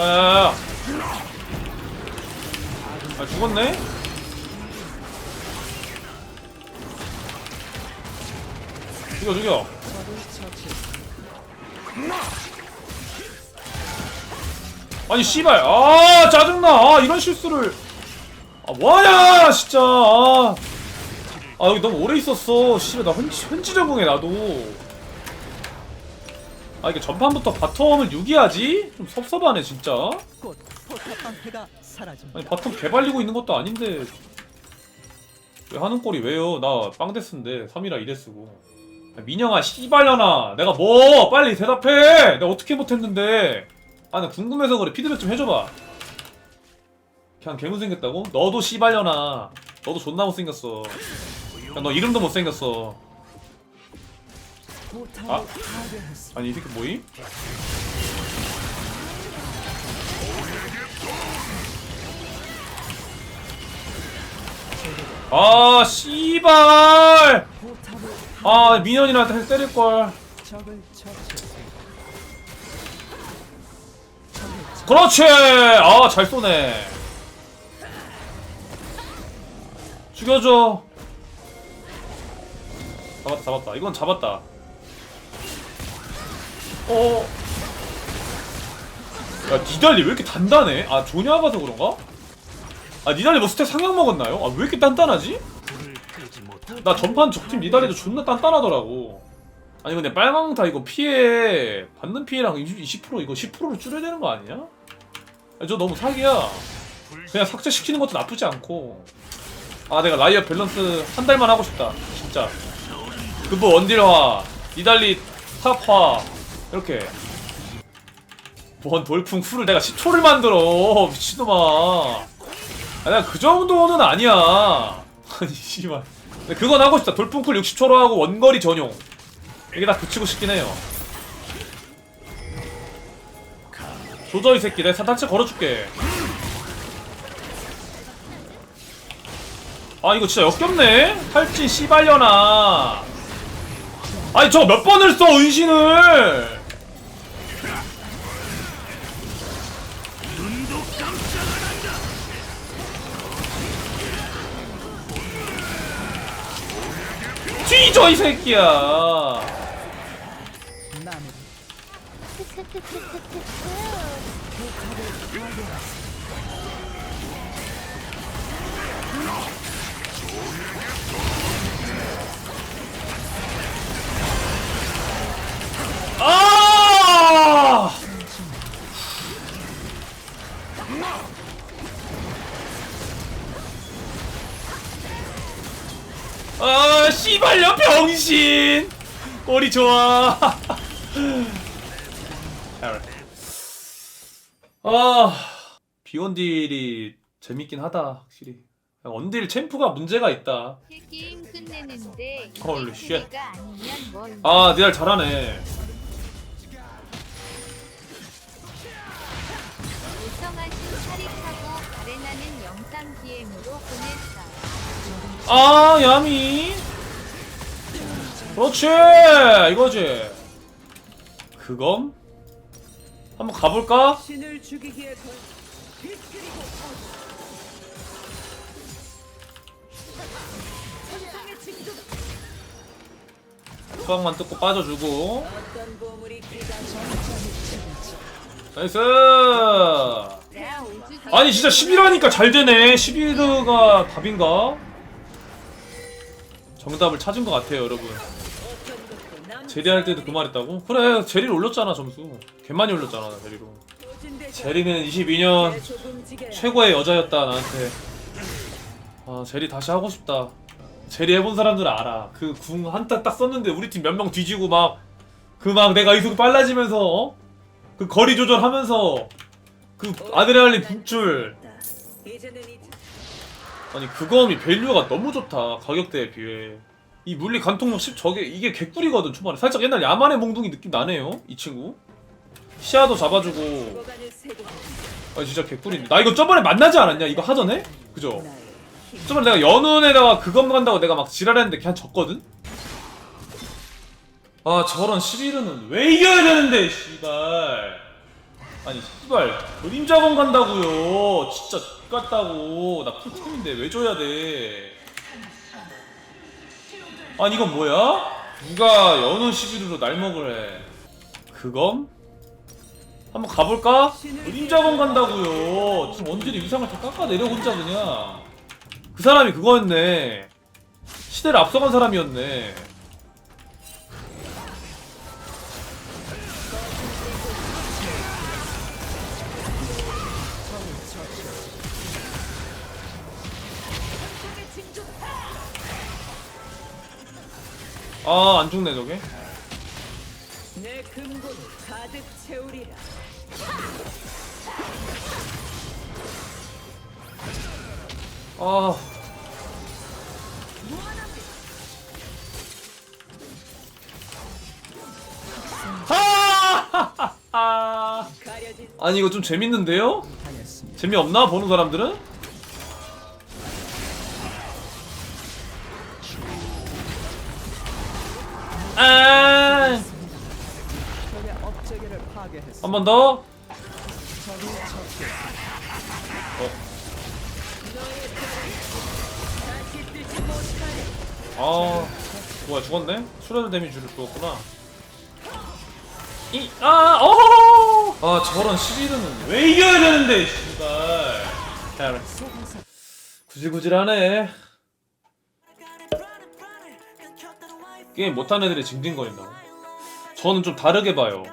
야야야 아 죽었네? 죽여 죽여. 아니 씨발. 아 짜증나. 아 이런 실수를. 아 뭐하냐 진짜. 아, 아 여기 너무 오래 있었어. 씨발 나 현지, 현지 적응해 나도 아 이게 전판부터 바텀을 유기하지? 좀 섭섭하네 진짜. 곧 포탑 방패가 사라집니다. 아니 바텀 개발리고 있는 것도 아닌데. 왜 하는 꼴이 왜요? 나 빵데스인데 3이라 2대 쓰고. 아, 민영아 씨발려나 내가 뭐? 빨리 대답해! 내가 어떻게 못했는데? 아 나 궁금해서 그래. 피드백 좀 해줘봐. 그냥 개못생겼다고? 너도 씨발려나 너도 존나 못생겼어. 야, 너 이름도 못생겼어 아. 아니 이 새끼 뭐임? 아 씨발! 아 민현이한테 때릴걸. 그렇지! 아 잘 쏘네. 죽여줘. 잡았다 잡았다. 이건 잡았다 어. 야 니달리 왜 이렇게 단단해? 아 조냐 가서 그런가? 아 니달리 뭐 스택 상향 먹었나요? 아 왜 이렇게 단단하지? 나 전판 적팀 니달리도 존나 단단하더라고 아니 근데 빨강타 이거 피해 받는 피해랑 20% 이거 10%로 줄여야 되는 거 아니냐? 아니, 저 너무 사기야 그냥 삭제시키는 것도 나쁘지 않고 아 내가 라이어 밸런스 한 달만 하고 싶다 진짜 그부 원딜화 니달리 탑화 이렇게. 뭔 돌풍 풀을 내가 10초를 만들어. 미친놈아. 아 내가 그 정도는 아니야. 아니 씨발. 그건 하고 싶다. 돌풍 쿨 60초로 하고 원거리 전용. 이게 다 붙이고 싶긴 해요. 조져 이 새끼 내가 사탄체 걸어줄게. 아 이거 진짜 역겹네? 탈진 씨발려나. 아니 저거 몇 번을 써 은신을 뒤져 이 새끼야 마무 병신. 머리 좋아. 아, 비원딜이 재밌긴 하다, 확실히. 원딜 챔프가 문제가 있다. 게임 끝내는데 헐리 쉣. 뭘 아, 니알 잘하네. 영상 DM으로 보냈어요. 아, 야미. 그렇지, 이거지. 그검? 한번 가볼까? 신을 죽이기에 걸. 빛그리고 천상의 징조 수학만 뜯고 빠져주고. 어떤 보물이 나이스! 아니, 진짜 11하니까 잘 되네. 11가 답인가? 정답을 찾은 것 같아요, 여러분. 남 제리 할 때도 그 말 했다고? 그래, 제리를 올렸잖아, 점수. 개 많이 올렸잖아, 제리로. 제리는 22년 최고의 여자였다 나한테 아 제리 다시 하고 싶다 제리 해본 사람들은 알아 그 궁 한타 딱 썼는데 우리 팀 몇 명 뒤지고 막 그 막 내가 이속 빨라지면서 어? 그 거리 조절하면서 그 아드레날린 분출 아니 그거미 밸류가 너무 좋다 가격대에 비해 이 물리 간통력 10 저게 이게 개꿀이거든 초반에. 살짝 옛날 야만의 몽둥이 느낌 나네요 이 친구. 시야도 잡아주고. 아 진짜 개꿀인데. 나 이거 저번에 만나지 않았냐? 이거 하전에? 그죠? 저번에 내가 연운에다가 그것 간다고 내가 막 지랄했는데 그냥 졌거든? 아 저런 11위는 왜 이겨야 되는데 씨발. 아니 씨발. 그림자건 간다고요. 진짜 X같다고. 나 풀템인데 왜 줘야 돼 아니 이건 뭐야? 누가 연운 11으로 날 먹으래 그검? 한번 가볼까? 그림자건 간다고요 지금 원딜이 위상을 다 깎아내려 혼자 그냥 그 사람이 그거였네 시대를 앞서간 사람이었네 아 안 죽네 저게 내 금고를 가득 채우리라. 아 아! 가려진 아니 이거 좀 재밌는데요? 재미없나 보는 사람들은? 한 번 더. 어. 아, 뭐야 죽었네? 수레드 데미지를 주었구나. 이, 아, 어, 아 저런 11은 왜 이겨야 되는데, 씨발. 야, 구질구질하네. 게임 못한 애들이 징징거린다고. 저는 좀 다르게 봐요.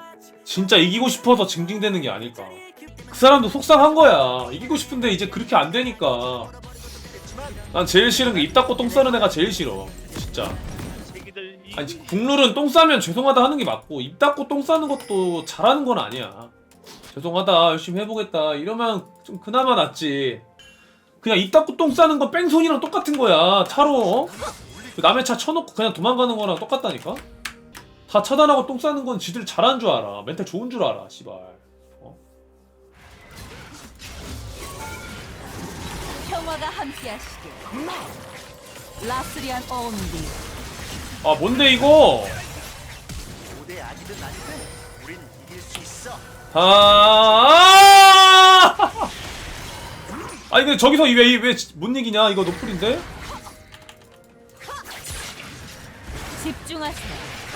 진짜 이기고 싶어서 징징대는 게 아닐까. 그 사람도 속상한 거야. 이기고 싶은데 이제 그렇게 안 되니까. 난 제일 싫은 게 입 닫고 똥 싸는 애가 제일 싫어. 진짜. 아니 국룰은 똥 싸면 죄송하다 하는 게 맞고 입 닫고 똥 싸는 것도 잘하는 건 아니야. 죄송하다 열심히 해보겠다 이러면 좀 그나마 낫지. 그냥 입 닫고 똥 싸는 건 뺑소니랑 똑같은 거야. 차로 남의 차 쳐놓고 그냥 도망가는 거랑 똑같다니까. 다 차단하고 똥 싸는 건 지들 잘하는 줄 알아. 멘탈 좋은 줄 알아. 씨발. 어? 평화가 함께하시길. 라스리안 온디. 아 뭔데 이거? 고대 아니든 아니든 우린 이길 수 있어. 아! 아니 근데 저기서 왜왜못 이기냐? 이거 노플인데? 집중하세요.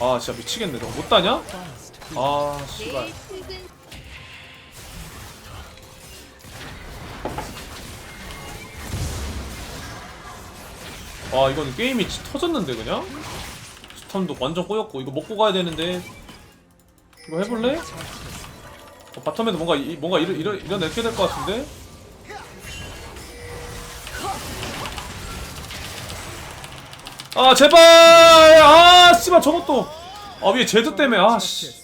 아 진짜 미치겠네. 저거 못 따냐? 아 씨발. 아 이건 게임이 지- 터졌는데 그냥? 스턴도 완전 꼬였고 이거 먹고 가야 되는데 이거 해볼래? 어, 바텀에도 뭔가 이, 뭔가 이런 이런 이런 애게 될 것 같은데? 아 제발 아 씨발 저것도 아 위에 제드 때문에 아씨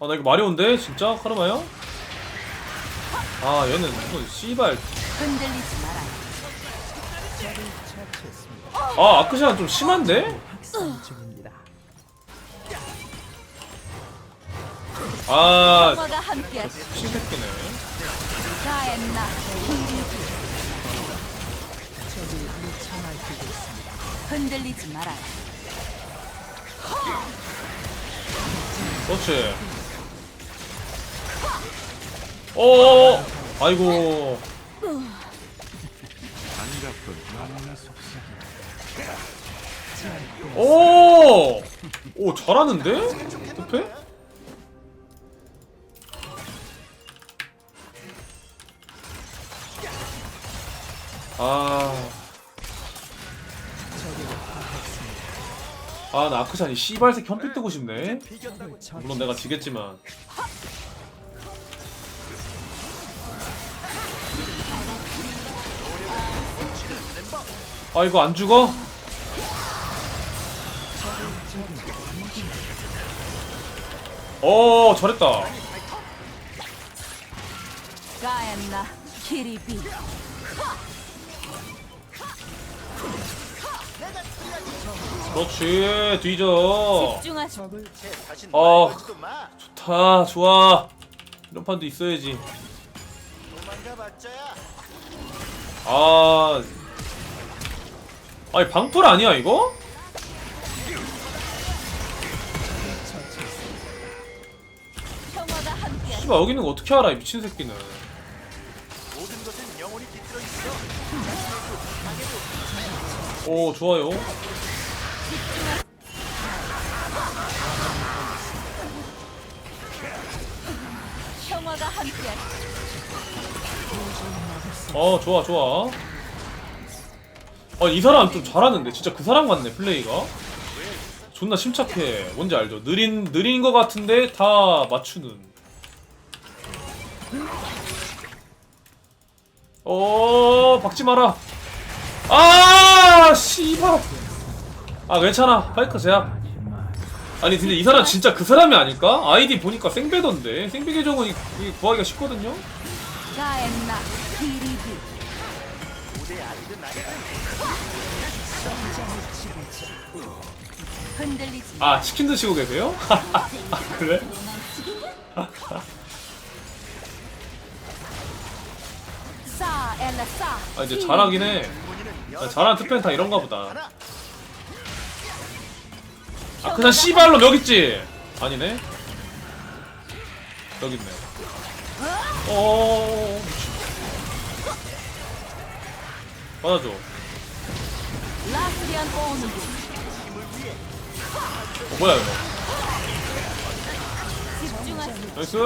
아 나 이거 마리오인데 진짜 카르마야? 아 얘는 이거 씨발 흔들리지 마라. 아 아크시안 좀 심한데? 아 평화가 가엔나. 흔들리지 마라. 그렇지 어 아이고 오! 오 잘하는데? 투페? 아. 아, 나 아크샨이 씨발새 현피 뜨고 싶네. 물론 내가 지겠지만. 아, 이거 안 죽어? 오, 잘했다. 가엔나. 키리비. 그렇지 뒤져. 집중하시오. 어. 좋다 좋아. 이런 판도 있어야지. 아. 아니 방풀 아니야 이거? 씨발 여기 있는 거 어떻게 알아 이 미친 새끼는. 오 좋아요. 어 좋아 좋아. 어이 사람 좀 잘하는데. 진짜 그 사람 같네 플레이가. 존나 침착해. 뭔지 알죠? 느린 느린 거 같은데 다 맞추는. 어 박지 마라. 아 씨발. 아 괜찮아. 파이크 제압 아니 근데 이 사람 진짜 그 사람이 아닐까? 아이디 보니까 생배던데 생배 계정은 이- 이 구하기가 쉽거든요? 가엔나 흔들리지 아 치킨 드시고 계세요? 아, 그래? 싸 엘라 싸. 아 이제 잘하긴 해 아, 잘하는 특패는 다 이런가 보다. 아 그냥 씨발로 여기 있지 아니네 여기 있네 어 받아줘. 어, 뭐야 이거. 나이스.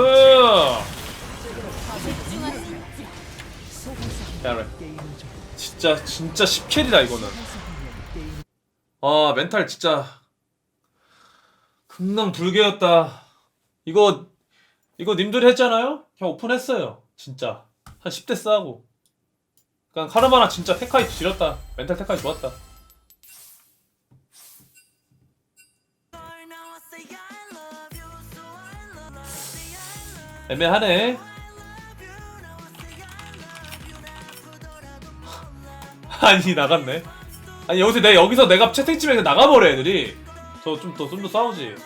잘해 진짜 진짜 10킬이다 이거는 아 멘탈 진짜 금방 불개였다. 이거 이거 님들이 했잖아요? 그냥 오픈했어요. 진짜. 한 10대 싸고. 그냥 카르마나 진짜 테카이 지렸다. 멘탈 테카이 좋았다. 애매하네. 아니 나갔네. 아니 여기서 내 여기서 내가 채팅집에서 나가버려 애들이 저 좀 더 좀 더 싸우지.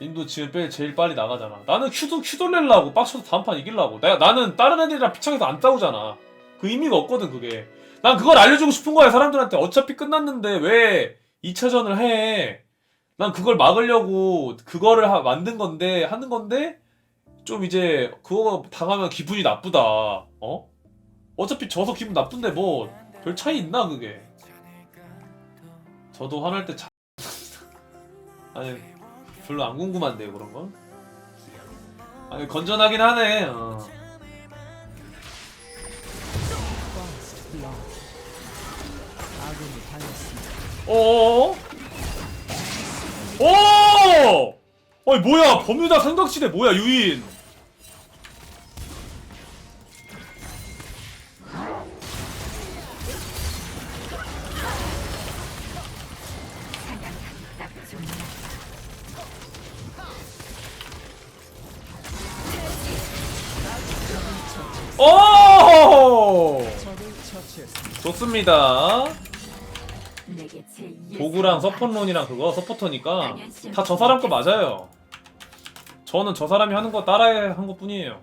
님도 지금 빼 제일 빨리 나가잖아. 나는 큐도 낼라고 빡쳐서 다음 판 이길라고. 내가 나는 다른 애들이랑 피창에서 안 싸우잖아. 그 의미가 없거든 그게. 난 그걸 알려주고 싶은 거야 사람들한테. 어차피 끝났는데 왜 2차전을 해 난 그걸 막으려고 그거를 하- 만든 건데 하는 건데 좀 이제 그거 당하면 기분이 나쁘다. 어? 어차피 져서 기분 나쁜데 뭐 별 차이 있나 그게? 저도 화날 때 자... 아니 별로 안 궁금한데요 그런 건 아니 건전하긴 하네 어. 어어어? 오! 아니 뭐야 범유다 삼각지대 뭐야 유인 좋습니다. 도구랑 서포론이랑 그거 서포터니까 다 저 사람 거 맞아요. 저는 저 사람이 하는 거 따라야 한것 뿐이에요.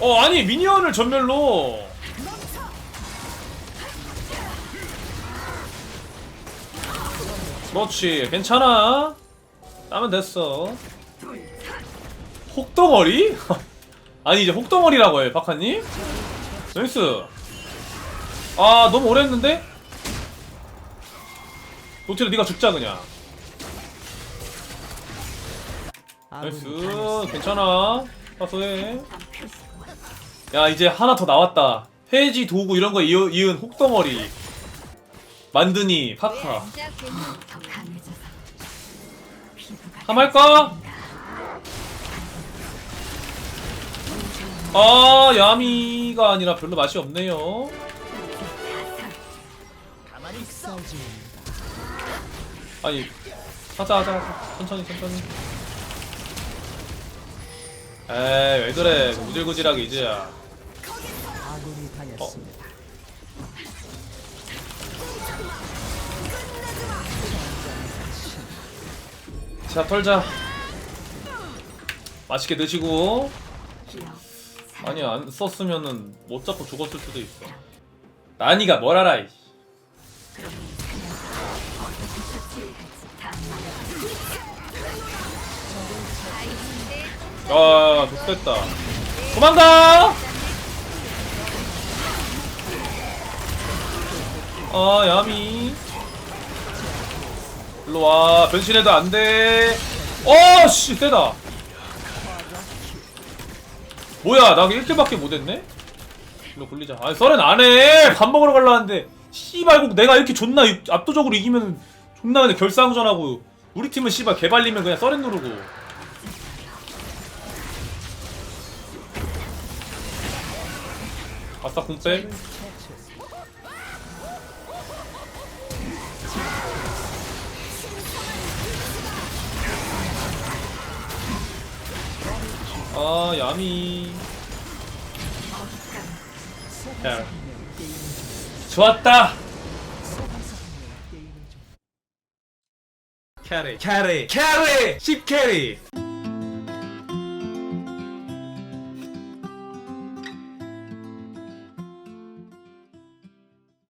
어 아니 미니언을 전멸로 그렇지 괜찮아 따면 됐어 혹덩어리? 아니 이제 혹덩어리라고 해 박하님? 나이스. 아 너무 오래 했는데? 노티로 네가 죽자 그냥. 나이스. 괜찮아. 가서 해. 야 이제 하나 더 나왔다. 폐지 도구 이런 거 이어, 이은 혹덩어리. 만드니 왜 파카. 앉아 괜히 함 할까? 아 야미가 아니라 별로 맛이 없네요. 아니 하자 하자 하자. 천천히 천천히. 에이 왜 그래? 우질구질하게 이제야. 어. 자 털자. 맛있게 드시고 아니 안 썼으면은 못 잡고 죽었을 수도 있어. 난이가 뭘 알아 이 아이인데 아 좋겠다. 도망가! 아 야미. 일로 와. 변신해도 안 돼. 어씨 세다 뭐야 나 1킬밖에 못했네? 일로 굴리자. 아니 썰은 안해! 밥 먹으러 갈라 하는데. 씨발 꼭 내가 이렇게 존나 이- 압도적으로 이기면 존나 근데 결상전하고 우리 팀은 씨발 개발리면 그냥 썰은 누르고. 아싸 궁백 아 야미. 야. 좋았다. 캐리. 캐리. 캐리. 10 캐리